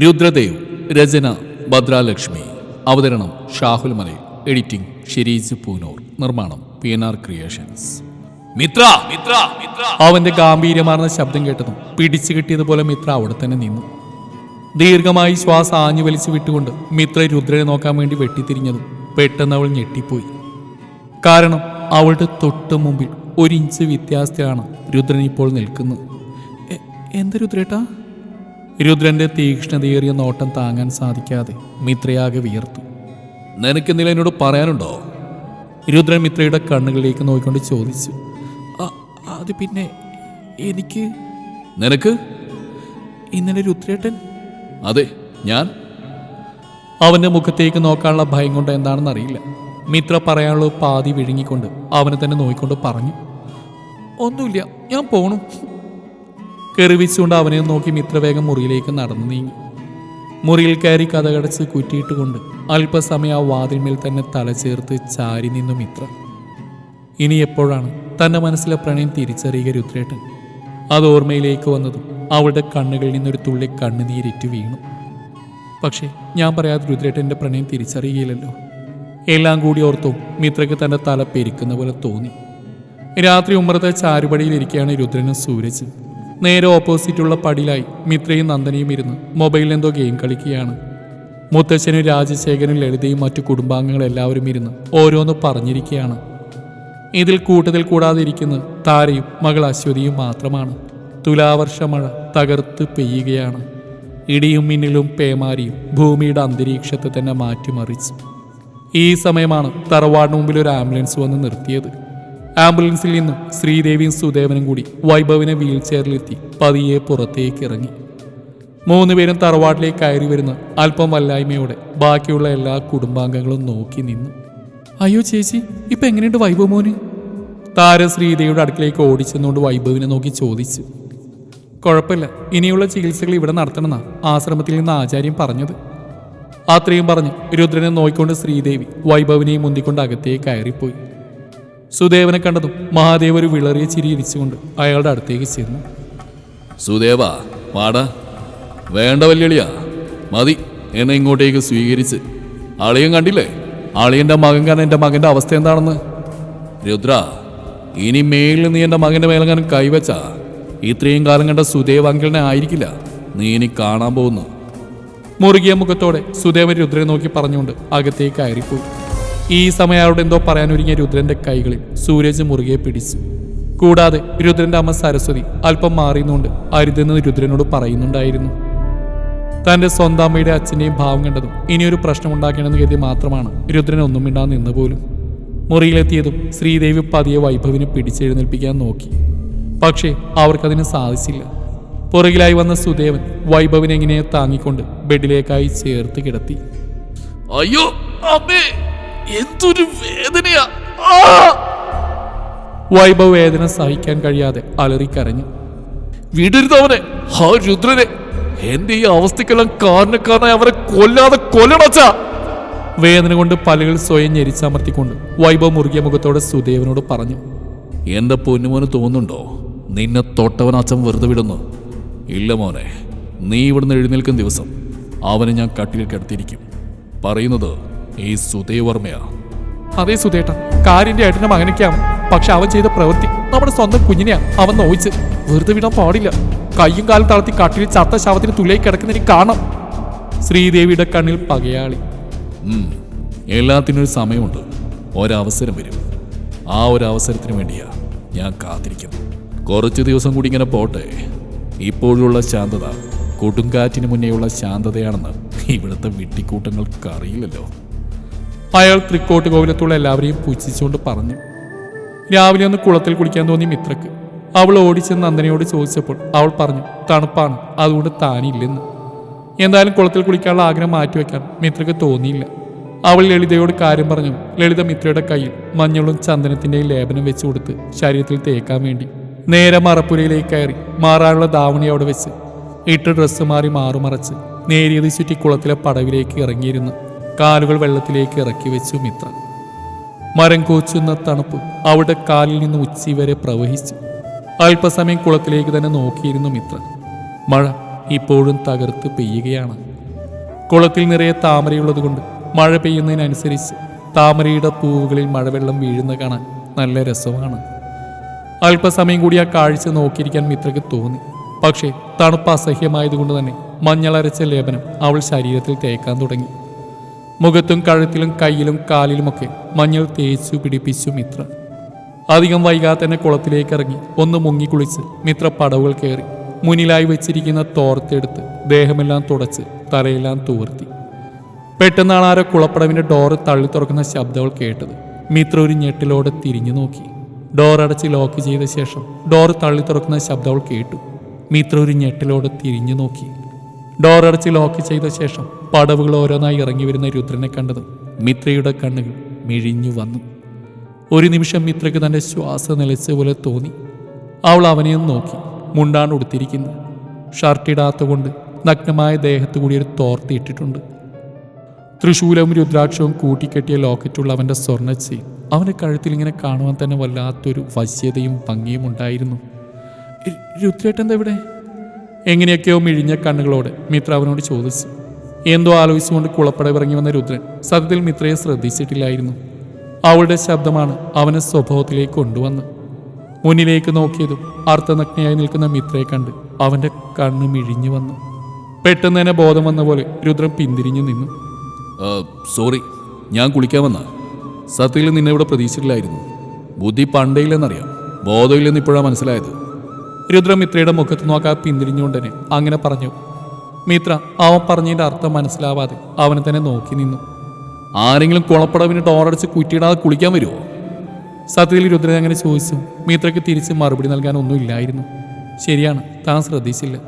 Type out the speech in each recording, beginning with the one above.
രുദ്രദേവ് രചന ഭദ്രാലക്ഷ്മി. അവതരണം ഷാഹുൽ മലയിൽ. എഡിറ്റിംഗ് ഷിരീജ് പൂനൂർ. നിർമ്മാണം P N R creations. Mithra Mithra Mithra. അവന്റെ ഗാംഭീര്യമാർന്ന ശബ്ദം കേട്ടതും പിടിച്ചു കിട്ടിയതുപോലെ മിത്ര അവിടെ തന്നെ നിന്നു. ദീർഘമായി ശ്വാസം ആഞ്ഞു വലിച്ചു വിട്ടുകൊണ്ട് മിത്ര രുദ്രനെ നോക്കാൻ വേണ്ടി വെട്ടിത്തിരിഞ്ഞതും പെട്ടെന്ന് അവൾ ഞെട്ടിപ്പോയി. കാരണം അവളുടെ തൊട്ട് മുമ്പിൽ ഒരു ഇഞ്ച് വ്യത്യാസത്തിലാണ് രുദ്രൻ ഇപ്പോൾ നിൽക്കുന്നത്. എന്താ എന്ത് രുദ്രേട്ടാ? രുദ്രന്റെ തീക്ഷ്ണതയേറിയ നോട്ടം താങ്ങാൻ സാധിക്കാതെ മിത്രയാകെ വിയർത്തു. നിനക്കെന്തെങ്കിലും എന്നോട് പറയാനുണ്ടോ? രുദ്രൻ മിത്രയുടെ കണ്ണുകളിലേക്ക് നോക്കിക്കൊണ്ട് ചോദിച്ചു. "അ- അത് പിന്നെ എനിക്ക്? നിനക്ക്? ഇന്നലെ രുദ്രേട്ടൻ അതെ ഞാൻ. അവന്റെ മുഖത്തേക്ക് നോക്കാനുള്ള ഭയം കൊണ്ട് എന്താണെന്ന് അറിയില്ല. മിത്ര പറയാനുള്ള പാതി വിഴുങ്ങിക്കൊണ്ട് അവനെ തന്നെ നോക്കിക്കൊണ്ട് പറഞ്ഞു. ഒന്നുമില്ല ഞാൻ പോണു. കെറിവിച്ചുകൊണ്ട് അവനെ നോക്കി മിത്രവേഗം മുറിയിലേക്ക് നടന്നു നീങ്ങി. മുറിയിൽ കയറി കഥകടച്ച് കുറ്റിയിട്ടുകൊണ്ട് അല്പസമയം ആ വാതിൽമേൽ തന്നെ തല തലചേർത്ത് ചാരി നിന്നു മിത്ര. ഇനി എപ്പോഴാണ് തന്റെ മനസ്സിലെ പ്രണയം തിരിച്ചറിയുക രുദ്രേട്ടൻ? അത് ഓർമ്മയിലേക്ക് വന്നതും അവളുടെ കണ്ണുകളിൽ നിന്നൊരു തുള്ളി കണ്ണുനീരിറ്റു വീണു. പക്ഷേ ഞാൻ പറയാതെ രുദ്രേട്ടന്റെ പ്രണയം തിരിച്ചറിയുകയില്ലല്ലോ. എല്ലാം കൂടി ഓർത്തും മിത്രയ്ക്ക് തന്റെ തല പെരിക്കുന്ന പോലെ തോന്നി. രാത്രി ഉമ്മറത്തെ ചാരുപടിയിലിരിക്കുകയാണ് രുദ്രനും സൂരജ്. നേരെ ഓപ്പോസിറ്റുള്ള പടിയിലായി മിത്രയും നന്ദനയും ഇരുന്ന് മൊബൈലിൽ എന്തോ ഗെയിം കളിക്കുകയാണ്. മുത്തശ്ശനും രാജശേഖരനും ലളിതയും മറ്റു കുടുംബാംഗങ്ങളും എല്ലാവരും ഇരുന്ന് ഓരോന്ന് പറഞ്ഞിരിക്കുകയാണ്. ഇതിൽ കൂട്ടത്തിൽ കൂടാതെ ഇരിക്കുന്നത് താരയും മകൾ അശ്വതിയും മാത്രമാണ്. തുലാവർഷ മഴ തകർത്ത് പെയ്യുകയാണ്. ഇടിയും മിന്നലും പേമാരിയും ഭൂമിയുടെ അന്തരീക്ഷത്തെ തന്നെ മാറ്റിമറിച്ചു. ഈ സമയമാണ് തറവാടിന് മുമ്പിൽ ഒരു ആംബുലൻസ് വന്ന് നിർത്തിയത്. ആംബുലൻസിൽ നിന്നും ശ്രീദേവിയും സുദേവനും കൂടി വൈഭവിനെ വീൽ ചെയറിലെത്തി പതിയെ പുറത്തേക്ക് ഇറങ്ങി. മൂന്നുപേരും തറവാട്ടിലേക്ക് കയറി വരുന്ന അല്പം വല്ലായ്മയോടെ ബാക്കിയുള്ള എല്ലാ കുടുംബാംഗങ്ങളും നോക്കി നിന്നു. അയ്യോ ചേച്ചി ഇപ്പൊ എങ്ങനെയുണ്ട് വൈഭവ് മോന്? താര ശ്രീദേവിയുടെ അടുക്കിലേക്ക് ഓടിച്ചെന്നുകൊണ്ട് വൈഭവിനെ നോക്കി ചോദിച്ചു. കുഴപ്പമില്ല ഇനിയുള്ള ചികിത്സകൾ ഇവിടെ നടത്തണമെന്നാ ആശ്രമത്തിൽ നിന്ന് ആചാര്യം പറഞ്ഞത്. അത്രയും പറഞ്ഞ് രുദ്രനെ നോക്കിക്കൊണ്ട് ശ്രീദേവി വൈഭവിനെയും മുന്തിക്കൊണ്ട് അകത്തേക്ക് കയറിപ്പോയി. സുദേവനെ കണ്ടതും മഹാദേവ് ഒരു വിളറിയ ചിരിയിരിച്ചുകൊണ്ട് അയാളുടെ അടുത്തേക്ക് ചെന്നു. സുദേവ വാടാ. വേണ്ട വല്യളിയാ. മതി. എന്നെ ഇങ്ങോട്ടേക്ക് സ്വീകരിച്ച്. അളിയൻ കണ്ടില്ലേ? അളിയന്റെ മകൻ കാരണം എന്റെ മകന്റെ അവസ്ഥ എന്താണെന്ന്? രുദ്ര ഇനി മേളിൽ നീ എന്റെ മകന്റെ മേലങ്ങാനും കൈവച്ചാ. ഇത്രയും കാലം കണ്ട സുദേവ് അങ്കിളിനെ ആയിരിക്കില്ല. നീ ഇനി കാണാൻ പോകുന്നു. മുറുകിയ മുഖത്തോടെ സുദേവൻ രുദ്രയെ നോക്കി പറഞ്ഞുകൊണ്ട് അകത്തേക്ക് കയറിപ്പോയി. ഈ സമയം അയാളോട് എന്തോ പറയാനൊരുങ്ങിയ രുദ്രന്റെ കൈകളിൽ സൂരജ് മുറുകെ പിടിച്ചു. കൂടാതെ രുദ്രന്റെ അമ്മ സരസ്വതി അല്പം മാറിയുന്നുകൊണ്ട് അരുതെന്ന് രുദ്രനോട് പറയുന്നുണ്ടായിരുന്നു. തന്റെ സ്വന്തം അമ്മയുടെ അച്ഛന്റെയും ഭാവം കണ്ടതും ഇനിയൊരു പ്രശ്നമുണ്ടാക്കണമെന്ന് കരുതി മാത്രമാണ് രുദ്രൻ ഒന്നും മിണ്ടാൻ നിന്ന് പോലും. മുറിയിലെത്തിയതും ശ്രീദേവി പതിയെ വൈഭവിനെ പിടിച്ചെഴുന്നേൽപ്പിക്കാൻ നോക്കി. പക്ഷേ അവർക്കതിന് സാധിച്ചില്ല. പുറകിലായി വന്ന സുദേവൻ വൈഭവിനെ എങ്ങനെ താങ്ങിക്കൊണ്ട് ബെഡിലേക്കായി ചേർത്ത് കിടത്തി. അയ്യോ അമ്മേ! എന്തൊരു വേദനയാ. വൈഭവ വേദന സഹിക്കാൻ കഴിയാതെ അലറിക്കരഞ്ഞു. വിടരുത് അവനെ. ആ രുദ്രനെ. എന്റെ ഈ അവസ്ഥക്കെല്ലാം കാരണക്കാരനായി അവരെ കൊല്ലാതെ കൊല്ലണച്ച വേദന കൊണ്ട് പലകൾ സ്വയം ഞെരിച്ചമർത്തിക്കൊണ്ട് വൈഭവ് മുറുകിയ മുഖത്തോടെ സുദേവനോട് പറഞ്ഞു. എന്റെ പൊന്നുമോന് തോന്നുന്നുണ്ടോ? നിന്നെ തൊട്ടവൻ അച്ഛൻ വെറുതെ വിടുന്നു. ഇല്ല മോനെ നീ ഇവിടുന്ന് എഴുന്നേൽക്കുന്ന ദിവസം അവനെ ഞാൻ കട്ടിൽ കിടത്തിയിരിക്കും. പറയുന്നത് ഈ സുധേവർമ്മയാ അതേ സുധേട്ട കാരിന്റെ ഏട്ടന്റെ മകനൊക്കെയാണ് പക്ഷെ അവൻ ചെയ്ത പ്രവൃത്തി നമ്മുടെ സ്വന്തം കുഞ്ഞിനെയാ. അവൻ നോയിച്ച് വെറുതെ വിടാൻ പാടില്ല. കയ്യും കാലും തളർത്തി കട്ടിൽ ചത്ത ശവത്തിന് തുലയിൽ കിടക്കുന്നതിന് കാണാം. ശ്രീദേവിയുടെ കണ്ണിൽ പകയാളി. എല്ലാത്തിനൊരു സമയമുണ്ട്. ഒരവസരം വരും. ആ ഒരു അവസരത്തിന് വേണ്ടിയാ ഞാൻ കാത്തിരിക്കുന്നു കുറച്ച് ദിവസം കൂടി ഇങ്ങനെ പോട്ടെ. ഇപ്പോഴുള്ള ശാന്തത കൊടുങ്കാറ്റിന് മുന്നേയുള്ള ശാന്തതയാണെന്ന് ഇവിടുത്തെ വിട്ടിക്കൂട്ടങ്ങൾക്ക് അറിയില്ലല്ലോ. അയാൾ തൃക്കോട്ട് കോവിലത്തുള്ള എല്ലാവരെയും പുച്ഛിച്ചുകൊണ്ട് പറഞ്ഞു. രാവിലെ ഒന്ന് കുളത്തിൽ കുളിക്കാൻ തോന്നി മിത്രക്ക്. അവൾ ഓടിച്ചെന്ന് നന്ദനയോട് ചോദിച്ചപ്പോൾ അവൾ പറഞ്ഞു തണുപ്പാണ് അതുകൊണ്ട് താനില്ലെന്ന്. എന്തായാലും കുളത്തിൽ കുളിക്കാനുള്ള ആഗ്രഹം മാറ്റിവെക്കാൻ മിത്രക്ക് തോന്നിയില്ല. അവൾ ലളിതയോട് കാര്യം പറഞ്ഞു ലളിത മിത്രയുടെ കയ്യിൽ മഞ്ഞളും ചന്ദനത്തിന്റെയും ലേപനം വെച്ചു കൊടുത്ത് ശരീരത്തിൽ തേക്കാൻ വേണ്ടി നേരെ മറപ്പുരയിലേക്ക് കയറി മാറാനുള്ള ധാവണി അവിടെ വെച്ച് ഇട്ട് ഡ്രസ്സ് മാറി മാറുമറച്ച് നേരിയത് ചുറ്റി കുളത്തിലെ പടവിലേക്ക് ഇറങ്ങിയിരുന്ന്. കാലുകൾ വെള്ളത്തിലേക്ക് ഇറക്കി വെച്ചു മിത്ര. മരം കോച്ചുന്ന തണുപ്പ് അവിടെ കാലിൽ നിന്ന് ഉച്ചി വരെ പ്രവഹിച്ചു. അല്പസമയം കുളത്തിലേക്ക് തന്നെ നോക്കിയിരുന്നു മിത്ര. മഴ ഇപ്പോഴും തകർത്ത് പെയ്യുകയാണ്. കുളത്തിൽ നിറയെ താമരയുള്ളതുകൊണ്ട് മഴ പെയ്യുന്നതിനനുസരിച്ച് താമരയുടെ പൂവുകളിൽ മഴവെള്ളം വീഴുന്ന കാണാൻ നല്ല രസമാണ്. അല്പസമയം കൂടി ആ കാഴ്ച നോക്കിയിരിക്കാൻ മിത്രയ്ക്ക് തോന്നി. പക്ഷേ തണുപ്പ് അസഹ്യമായതുകൊണ്ട് തന്നെ മഞ്ഞളരച്ച ലേപനം അവൾ ശരീരത്തിൽ തേക്കാൻ തുടങ്ങി. മുഖത്തും കഴുത്തിലും കയ്യിലും കാലിലുമൊക്കെ മഞ്ഞൾ തേച്ചു പിടിപ്പിച്ചു മിത്ര. അധികം വൈകാതെ തന്നെ കുളത്തിലേക്ക് ഇറങ്ങി ഒന്ന് മുങ്ങിക്കുളിച്ച് മിത്ര പടവുകൾ കയറി മുന്നിലായി വെച്ചിരിക്കുന്ന തോർത്തെടുത്ത് ദേഹമെല്ലാം തുടച്ച് തലയെല്ലാം തൂർത്തി. പെട്ടെന്നാണ് ആരോ കുളപ്പടവിന്റെ ഡോറ് തള്ളി തുറക്കുന്ന ശബ്ദങ്ങൾ കേട്ടത്. മിത്ര ഒരു ഞെട്ടിലോടെ തിരിഞ്ഞു നോക്കി. ഡോർ അടച്ച് ലോക്ക് ചെയ്ത ശേഷം ഡോർ തള്ളി തുറക്കുന്ന ശബ്ദങ്ങൾ കേട്ടു. മിത്ര ഒരു ഞെട്ടിലോടെ തിരിഞ്ഞു നോക്കി. ഡോർ അടച്ച് ലോക്ക് ചെയ്ത ശേഷം പടവുകൾ ഓരോന്നായി ഇറങ്ങി വരുന്ന രുദ്രനെ കണ്ടത് മിത്രയുടെ കണ്ണുകൾ മിഴിഞ്ഞു വന്നു. ഒരു നിമിഷം മിത്രയ്ക്ക് തന്റെ ശ്വാസം നിലച്ച പോലെ തോന്നി. അവൾ അവനെയും നോക്കി മുണ്ടാണ് ഉടുത്തിരിക്കുന്നു. ഷർട്ടിടാത്തുകൊണ്ട് നഗ്നമായ ദേഹത്തു കൂടി ഒരു തോർത്തിയിട്ടിട്ടുണ്ട് തൃശൂലവും രുദ്രാക്ഷവും കൂട്ടിക്കെട്ടിയ ലോക്കറ്റുള്ള അവന്റെ സ്വർണ ചെയിൻ അവന്റെ കഴുത്തിൽ ഇങ്ങനെ കാണുവാൻ തന്നെ വല്ലാത്തൊരു വശ്യതയും ഭംഗിയും ഉണ്ടായിരുന്നു. രുദ്രേട്ടൻ എന്താ ഇവിടെ? എങ്ങനെയൊക്കെയോ മിഴിഞ്ഞ കണ്ണുകളോടെ മിത്ര അവനോട് ചോദിച്ചു. എന്തോ ആലോചിച്ചുകൊണ്ട് കുളപ്പട ഇറങ്ങി വന്ന രുദ്രൻ സത്യത്തിൽ മിത്രയെ ശ്രദ്ധിച്ചിട്ടില്ലായിരുന്നു. അവളുടെ ശബ്ദമാണ് അവനെ സ്വഭാവത്തിലേക്ക് കൊണ്ടുവന്ന് മുന്നിലേക്ക് നോക്കിയതും അർത്ഥനഗ്നയായി നിൽക്കുന്ന മിത്രയെ കണ്ട് അവന്റെ കണ്ണ് മിഴിഞ്ഞു വന്നു. പെട്ടെന്ന് തന്നെ ബോധം വന്ന പോലെ രുദ്രൻ പിന്തിരിഞ്ഞു നിന്നു. സോറി ഞാൻ കുളിക്കാൻ വന്ന. സത്യത്തിൽ നിന്നെ ഇവിടെ പ്രതീക്ഷിച്ചിട്ടില്ലായിരുന്നു. ബുദ്ധി പണ്ടേയില്ലെന്നറിയാം ബോധമില്ലെന്ന് ഇപ്പോഴാണ് മനസ്സിലായത്. രുദ്ര മിത്രയുടെ മുഖത്ത് നോക്കാതെ പിന്തിരിഞ്ഞുകൊണ്ടനെ അങ്ങനെ പറഞ്ഞു മിത്ര അവൻ പറഞ്ഞതിന്റെ അർത്ഥം മനസ്സിലാവാതെ അവനെ തന്നെ നോക്കി നിന്നു. ആരെങ്കിലും കുളപ്പടവിന് ടോറടിച്ച് കുറ്റിയിടാതെ കുളിക്കാൻ വരുമോ സത്യത്തിൽ രുദ്രൻ അങ്ങനെ ചോദിച്ചു. മിത്രയ്ക്ക് തിരിച്ച് മറുപടി നൽകാൻ ഒന്നുമില്ലായിരുന്നു ശരിയാണ് താൻ ശ്രദ്ധിച്ചില്ല.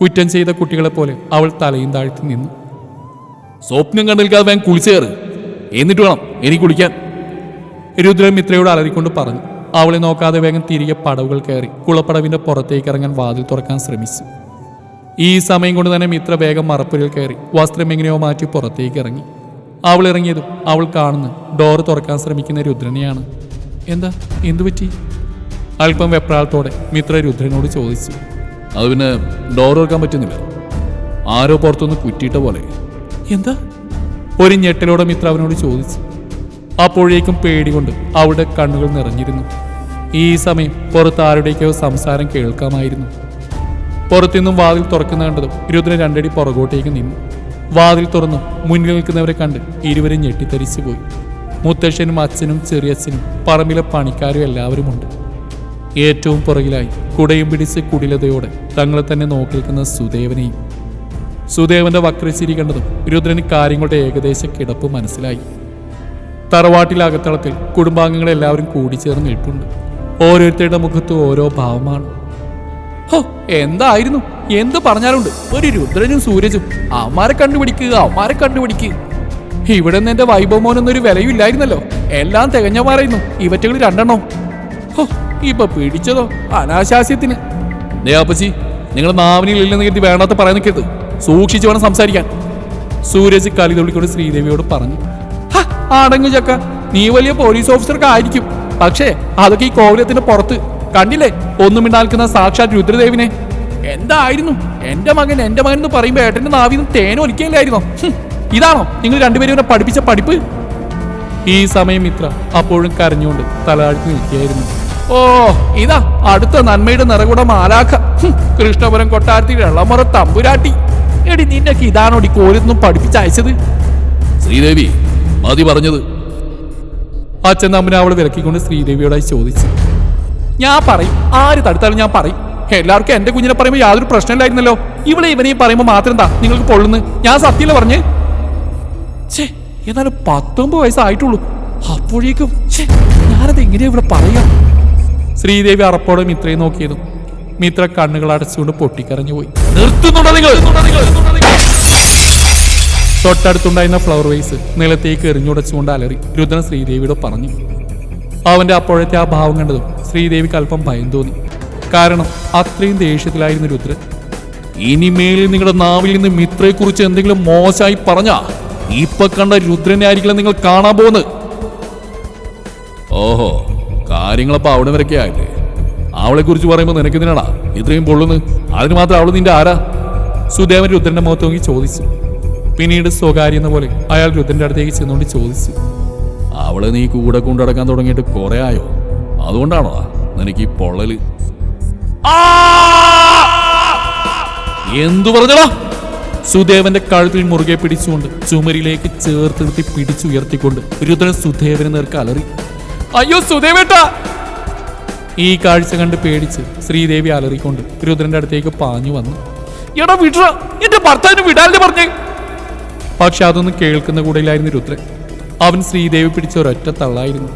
കുറ്റം ചെയ്ത കുട്ടികളെ പോലെ അവൾ തലയും താഴ്ത്തി നിന്നു. സ്വപ്നം കണ്ടിരിക്കാതെ വേഗം കുളിച്ചേറ്. എന്നിട്ട് വേണം എനിക്ക് കുളിക്കാൻ. രുദ്രൻ മിത്രയോട് അലറിക്കൊണ്ട് പറഞ്ഞു. അവളെ നോക്കാതെ വേഗം തിരികെ പടവുകൾ കയറി കുളപ്പടവിന്റെ പുറത്തേക്ക് ഇറങ്ങാൻ വാതിൽ തുറക്കാൻ ശ്രമിച്ചു. ഈ സമയം കൊണ്ട് തന്നെ മിത്ര വേഗം മറപ്പുരയിൽ കയറി വസ്ത്രം എങ്ങനെയോ മാറ്റി പുറത്തേക്ക് ഇറങ്ങി. അവൾ ഇറങ്ങിയതും അവൾ കാണുന്നു ഡോർ തുറക്കാൻ ശ്രമിക്കുന്ന രുദ്രനെയാണ്. എന്താ? എന്തു പറ്റി? അല്പം വെപ്രാളത്തോടെ മിത്ര രുദ്രനോട് ചോദിച്ചു. അത് പിന്നെ ഡോർ തുറക്കാൻ പറ്റുന്നില്ല. ആരോ പുറത്തുനിന്ന് കുറ്റിയിട്ട പോലെ. എന്താ? ഒരു ഞെട്ടലോടെ മിത്ര അവനോട് ചോദിച്ചു. അപ്പോഴേക്കും പേടികൊണ്ട് അവളുടെ കണ്ണുകൾ നിറഞ്ഞിരുന്നു. ഈ സമയം പുറത്ത് ആരുടെയൊക്കെയോ സംസാരം കേൾക്കാമായിരുന്നു. പുറത്തുനിന്നും വാതിൽ തുറക്കുന്ന കണ്ടതും രുദ്രൻ രണ്ടടി പുറകോട്ടേക്ക് നിന്നു. വാതിൽ തുറന്നു മുന്നിൽ നിൽക്കുന്നവരെ കണ്ട് ഇരുവരും ഞെട്ടിത്തരിച്ചു പോയി മുത്തശ്ശനും അച്ഛനും ചെറിയച്ഛനും പറമ്പിലെ പണിക്കാരും എല്ലാവരുമുണ്ട്. ഏറ്റവും പുറകിലായി കുടയും പിടിച്ച് കുടിലതയോടെ തങ്ങളെ തന്നെ നോക്കി നിൽക്കുന്ന സുദേവനെയും. സുദേവന്റെ വക്രച്ചിരി കണ്ടതും രുദ്രന് കാര്യങ്ങളുടെ ഏകദേശ കിടപ്പ് മനസ്സിലായി. തറവാട്ടിലെ അകത്തളത്തിൽ കുടുംബാംഗങ്ങളെല്ലാവരും കൂടിച്ചേർന്ന് നിൽപ്പുണ്ട്. ഓരോരുത്തരുടെ മുഖത്ത് ഓരോ ഭാവമാണ്. ഹോ എന്തായിരുന്നു? എന്ത് പറഞ്ഞാലുണ്ട്? ഒരു രുദ്രനും സൂരജും. അവന്മാരെ കണ്ടുപിടിക്കുക അവന്മാരെ കണ്ടുപിടിക്കുക ഇവിടെ നിന്ന് എന്റെ വൈഭവമോനൊന്നൊരു വിലയില്ലായിരുന്നല്ലോ എല്ലാം തികഞ്ഞ പറയുന്നു ഇവറ്റകൾ രണ്ടെണ്ണോ. ഹോ ഇപ്പൊ പിടിച്ചതോ? അനാശാസ്യത്തിന്. ദേ നിങ്ങൾ നാവിനിൽ ഇല്ലെന്ന് കരുതി വേണ്ടാത്ത പറയാൻ നിൽക്കരുത്. സൂക്ഷിച്ചു വേണം സംസാരിക്കാൻ. സൂരജ് കലി തുള്ളിക്കൊണ്ട് ശ്രീദേവിയോട് പറഞ്ഞു. "ഹ, അടങ്ങു ചക്ക. നീ വലിയ പോലീസ് ഓഫീസർക്ക് ആയിരിക്കും. പക്ഷേ അതൊക്കെ ഈ കോവിലത്തിന്റെ പുറത്ത്. കണ്ടില്ലേ? ഒന്നും ഇണ്ടാൽക്കുന്ന സാക്ഷാത് രുദ്രദേവിനെ. എന്തായിരുന്നു? എന്റെ മകൻ എന്റെ മകൻ എന്ന് പറയുമ്പോ ഏട്ടന്റെ നാവിന്ന് തേനൊലിക്കില്ലായിരുന്നോ ഇതാണോ? നിങ്ങൾ രണ്ടുപേരും ഇവനെ പഠിപ്പിച്ച പഠിപ്പ്? ഈ സമയം മിത്ര അപ്പോഴും കരഞ്ഞുകൊണ്ട് തലതാഴ്ത്തി നിൽക്കുകയായിരുന്നു. ഓ ഇതാ അടുത്ത നന്മയുടെ നിറകൂടെ മാലാഖ. കൃഷ്ണപുരം കൊട്ടാരത്തിൽ വെള്ളമുറ തമ്പുരാട്ടി. എടി നിന്നൊക്കെ ഇതാണോടി പഠിപ്പിച്ച പഠിപ്പിച്ചയച്ചത്? ശ്രീദേവി മതി പറഞ്ഞത്. അച്ഛൻ തമ്മിനെ അവൾ വിലക്കിക്കൊണ്ട് ശ്രീദേവിയോടായി ചോദിച്ചു. ഞാൻ പറയും ആര് തടുത്താലും ഞാൻ പറയും. എല്ലാവർക്കും എന്റെ കുഞ്ഞിനെ പറയുമ്പോൾ യാതൊരു പ്രശ്നമില്ലായിരുന്നല്ലോ. ഇവിടെ ഇവനെയും പറയുമ്പോൾ മാത്രം എന്താ നിങ്ങൾക്ക് പൊള്ളുന്നു ഞാൻ സത്യല്ല പറഞ്ഞ്? ഛേ എന്നാലും പത്തൊമ്പത് വയസ്സായിട്ടുള്ളൂ. അപ്പോഴേക്കും ഛേ ഞാനത് എങ്ങനെയാ ഇവിടെ പറയാ ശ്രീദേവി അറപ്പോടെ മിത്രയെ നോക്കിയതും മിത്ര കണ്ണുകൾ അടച്ചുകൊണ്ട് പൊട്ടിക്കരഞ്ഞു പോയി നിർത്തുന്നുണ്ടോ നിങ്ങൾ? തൊട്ടടുത്തുണ്ടായിരുന്ന ഫ്ലവർ വൈസ് നിലത്തേക്ക് എറിഞ്ഞുടച്ചുകൊണ്ട് അലറി രുദ്രൻ ശ്രീദേവിയോട് പറഞ്ഞു. അവന്റെ അപ്പോഴത്തെ ആ ഭാവം കണ്ടതും ശ്രീദേവിക്ക് അല്പം ഭയം തോന്നി. കാരണം അത്രയും ദേഷ്യത്തിലായിരുന്നു രുദ്രൻ ഇനിമേലിൽ നിങ്ങളുടെ നാവിൽ നിന്ന് മിത്രയെ കുറിച്ച് എന്തെങ്കിലും മോശമായി പറഞ്ഞാ? ഇപ്പൊ കണ്ട രുദ്രനെ ആയിരിക്കില്ല നിങ്ങൾ കാണാൻ പോകുന്നത്. ഓഹോ കാര്യങ്ങളപ്പോ അവിടെ വരൊക്കെ ആയില്ലേ? അവളെ കുറിച്ച് പറയുമ്പോൾ നിനക്ക് ഇതിനാടാ ഇത്രയും പൊള്ളുന്നു അതിന് മാത്രം അവൾ നിന്റെ ആരാ? സുദേവൻ രുദ്രന്റെ മുഖത്ത് നോക്കി ചോദിച്ചു. പിന്നീട് സ്വകാര്യ എന്ന പോലെ അയാൾ രുദ്രന്റെ അടുത്തേക്ക് ചെന്നുകൊണ്ട് ചോദിച്ചു. അവളെ നീ കൂടെ കൊണ്ടടക്കാൻ തുടങ്ങിയിട്ട് കുറെ ആയോ? അതുകൊണ്ടാണോ? നിനക്ക് ഈ പൊള്ളൽ. എന്തു പറഞ്ഞടാ? സുദേവന്റെ കഴുത്തിൽ മുറുകെ പിടിച്ചുകൊണ്ട് ചുമരിലേക്ക് ചേർത്ത് നിർത്തി പിടിച്ചുയർത്തിക്കൊണ്ട് രുദ്രൻ സുദേവന് നേർക്ക് അലറി. അയ്യോ സുദേവേട്ട! ഈ കാഴ്ച കണ്ട് പേടിച്ച് ശ്രീദേവി അലറിക്കൊണ്ട് രുദ്രന്റെ അടുത്തേക്ക് പാഞ്ഞു വന്നു. എടാ വിട എന്റെ ഭർത്താവിന് വിടാല്ലേ പറഞ്ഞേ? പക്ഷെ അതൊന്നും കേൾക്കുന്ന കൂടെയില്ലായിരുന്നു രുദ്രൻ. അവൻ ശ്രീദേവി പിടിച്ച ഒരൊറ്റ തള്ളായിരുന്നു.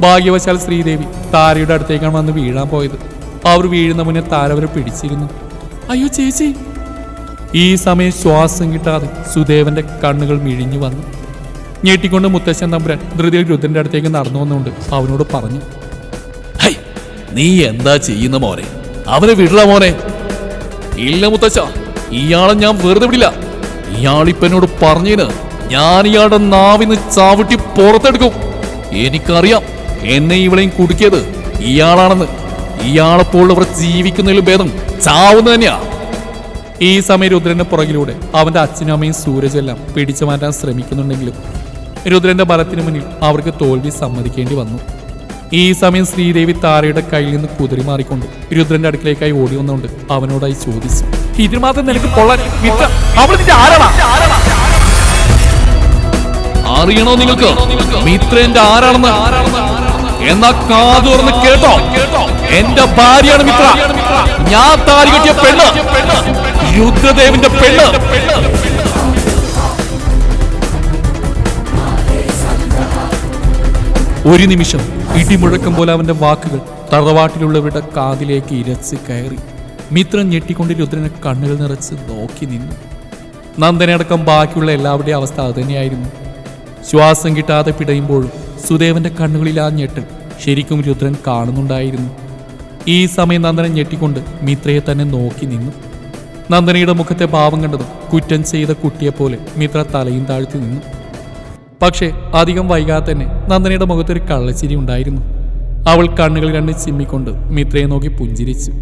ഭാഗ്യവശാൽ ശ്രീദേവി താരയുടെ അടുത്തേക്കാണ് വന്ന് വീഴാൻ പോയത്. അവർ വീഴുന്ന മുന്നേ താര അവരെ പിടിച്ചിരുന്നു. അയ്യോ ചേച്ചി. ഈ സമയം ശ്വാസം കിട്ടാതെ സുദേവന്റെ കണ്ണുകൾ മിഴിഞ്ഞു വന്നു. ഞെട്ടിക്കൊണ്ട് മുത്തശ്ശൻ തമ്പുരാൻ ധൃതിയിൽ രുദ്രന്റെ അടുത്തേക്ക് നടന്നു വന്നുകൊണ്ട് അവനോട് പറഞ്ഞു. നീ എന്താ ചെയ്യുന്ന മോനെ? അവനെ വിടല മോനെ. ഇല്ല മുത്തശ്ശ ഇയാളെ ഞാൻ വെറുതെ വിടില്ല. ഇയാളിപ്പ എന്നോട് പറഞ്ഞതിന് ഞാൻ ഇയാളുടെ നാവിന്ന് ചാവിട്ടി പുറത്തെടുക്കും. എനിക്കറിയാം എന്നെ ഇവളെയും കുടുക്കിയത് ഇയാളാണെന്ന്. ഇയാളെപ്പോലുള്ളവർ ജീവിക്കുന്നതിലും ഭേദം ചാവുന്ന തന്നെയാ. ഈ സമയം രുദ്രന്റെ പുറകിലൂടെ അവന്റെ അച്ഛനും അമ്മയും സൂരജെല്ലാം പിടിച്ചു മാറ്റാൻ ശ്രമിക്കുന്നുണ്ടെങ്കിലും രുദ്രന്റെ ബലത്തിന് മുന്നിൽ അവർക്ക് തോൽവി സമ്മതിക്കേണ്ടി വന്നു. ഈ സമയം ശ്രീദേവി താരയുടെ കയ്യിൽ നിന്ന് കുതിരി മാറിക്കൊണ്ട് രുദ്രന്റെ അടുക്കിലേക്കായി ഓടി വന്നുകൊണ്ട് അവനോടായി ചോദിച്ചു. ഇതിന് മാത്രം നിനക്ക് അറിയണോ നിങ്ങൾക്ക്? മിത്രന്റെ ആരാണെന്ന്? എന്നാ കാതു തുറന്ന് കേട്ടോ. എന്റെ ഭാര്യയാണ് മിത്ര. ഞാൻ താലി കെട്ടിയ പെണ്ണ്. രുദ്രദേവിന്റെ പെണ്ണ്. ഒരു നിമിഷം. ഇടിമുഴക്കം പോലെ അവന്റെ വാക്കുകൾ തറവാട്ടിലുള്ളവരുടെ കാതിലേക്ക് ഇരച്ച് കയറി. മിത്രൻ ഞെട്ടിക്കൊണ്ട് രുദ്രനെ കണ്ണുകൾ നിറച്ച് നോക്കി നിന്നു. നന്ദനടക്കം ബാക്കിയുള്ള എല്ലാവരുടെയും അവസ്ഥ അതുതന്നെയായിരുന്നു. ശ്വാസം കിട്ടാതെ പിടയുമ്പോഴും സുദേവന്റെ കണ്ണുകളിൽ ആ ഞെട്ടൽ ശരിക്കും രുദ്രൻ കാണുന്നുണ്ടായിരുന്നു. ഈ സമയം നന്ദനൻ ഞെട്ടിക്കൊണ്ട് മിത്രയെ തന്നെ നോക്കി നിന്നു. നന്ദനയുടെ മുഖത്തെ ഭാവം കണ്ടതും കുറ്റം ചെയ്ത കുട്ടിയെപ്പോലെ മിത്ര തലയും താഴ്ത്തി നിന്നു. പക്ഷേ അധികം വൈകാതെ തന്നെ നന്ദനയുടെ മുഖത്തൊരു കള്ളച്ചിരി ഉണ്ടായിരുന്നു. അവൾ കണ്ണുകൾ കണ്ട് ചിമ്മിക്കൊണ്ട് മിത്രയെ നോക്കി പുഞ്ചിരിച്ചു.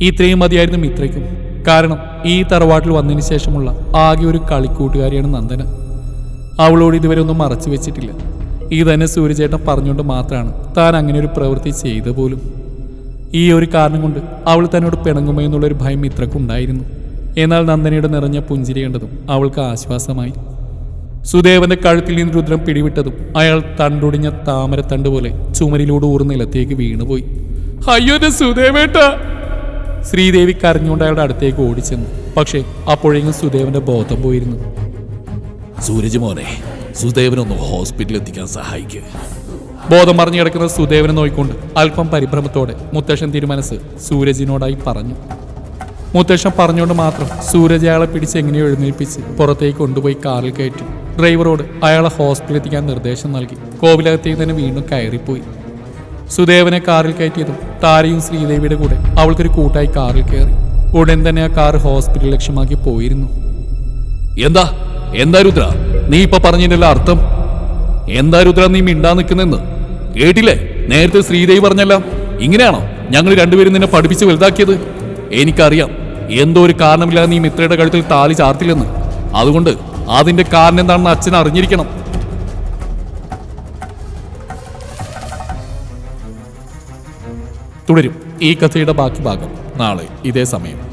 ഇത്രയും മതിയായിരുന്നു മിത്രയ്ക്കും. കാരണം ഈ തറവാട്ടിൽ വന്നതിന് ശേഷമുള്ള ആകെ ഒരു കളിക്കൂട്ടുകാരിയാണ് നന്ദന. അവളോട് ഇതുവരെ ഒന്നും മറച്ചു വെച്ചിട്ടില്ല. ഈ തന്നെ സൂര്യചേട്ടൻ പറഞ്ഞുകൊണ്ട് മാത്രമാണ് താൻ അങ്ങനെ ഒരു പ്രവൃത്തി ചെയ്ത പോലും. ഈ ഒരു കാരണം കൊണ്ട് അവൾ തന്നോട് പിണങ്ങുമോ എന്നുള്ളൊരു ഭയം മിത്രക്കുണ്ടായിരുന്നു എന്നാൽ നന്ദനയുടെ നിറഞ്ഞ പുഞ്ചിരി കണ്ടതും അവൾക്ക് ആശ്വാസമായി. സുദേവന്റെ കഴുത്തിൽ നിന്ന് രുദ്രം പിടിവിട്ടതും അയാൾ തണ്ടൊടിഞ്ഞ താമരത്തണ്ട് പോലെ ചുമരിലൂടെ ഊർന്ന് നിലത്തേക്ക് വീണുപോയി. അയ്യോ സുദേവേട്ട! ശ്രീദേവി കരഞ്ഞുകൊണ്ട് അയാളുടെ അടുത്തേക്ക് ഓടിച്ചെന്നു. പക്ഷേ അപ്പോഴെങ്കിലും സുദേവന്റെ ബോധം പോയിരുന്നു. സൂരജ് മോനെ സുദേവനൊന്ന് ഹോസ്പിറ്റലിൽ എത്തിക്കാൻ സഹായിക്കുക ബോധം മറിഞ്ഞു കിടക്കുന്ന സുദേവനെ നോയിക്കൊണ്ട് അല്പം പരിഭ്രമത്തോടെ മുത്തശ്ശൻ തിരുമനസ് സൂരജിനോടായി പറഞ്ഞു. മുത്തശ്ശൻ പറഞ്ഞുകൊണ്ട് മാത്രം സൂരജ് അയാളെ പിടിച്ച് എങ്ങനെയോ എഴുന്നേൽപ്പിച്ച് പുറത്തേക്ക് കൊണ്ടുപോയി കാറിൽ കയറ്റി. ഡ്രൈവറോട് അയാളെ ഹോസ്പിറ്റലിൽ എത്തിക്കാൻ നിർദ്ദേശം നൽകി. കോവിലകത്തേക്ക് തന്നെ വീണ്ടും കയറിപ്പോയി. സുദേവനെ കാറിൽ കയറ്റിയതും താരയും ശ്രീദേവിയുടെ കൂടെ അവൾക്കൊരു കൂട്ടായി കാറിൽ കയറി. ഉടൻ തന്നെ ആ കാർ ഹോസ്പിറ്റൽ ലക്ഷ്യമാക്കി പോയിരുന്നു. എന്താ? എന്താ രുദ്ര? നീ ഇപ്പൊ പറഞ്ഞതിന്റെ അർത്ഥം? എന്താ രുദ്ര നീ മിണ്ടാ നിൽക്കുന്നെന്ന്? കേട്ടില്ലേ? നേരത്തെ ശ്രീദേവി പറഞ്ഞല്ല. ഇങ്ങനെയാണോ? ഞങ്ങൾ രണ്ടുപേരും നിന്നെ പഠിപ്പിച്ച് വലുതാക്കിയത്? എനിക്കറിയാം. എന്തോ ഒരു കാരണമില്ലാതെ നീ മിത്രയുടെ കഴുത്തിൽ താലി ചാർത്തില്ലെന്ന്. അതുകൊണ്ട് അതിന്റെ കാരണം എന്താണെന്ന് അച്ഛൻ അറിഞ്ഞിരിക്കണം. തുടരും ഈ കഥയുടെ ബാക്കി ഭാഗം നാളെ ഇതേ സമയം.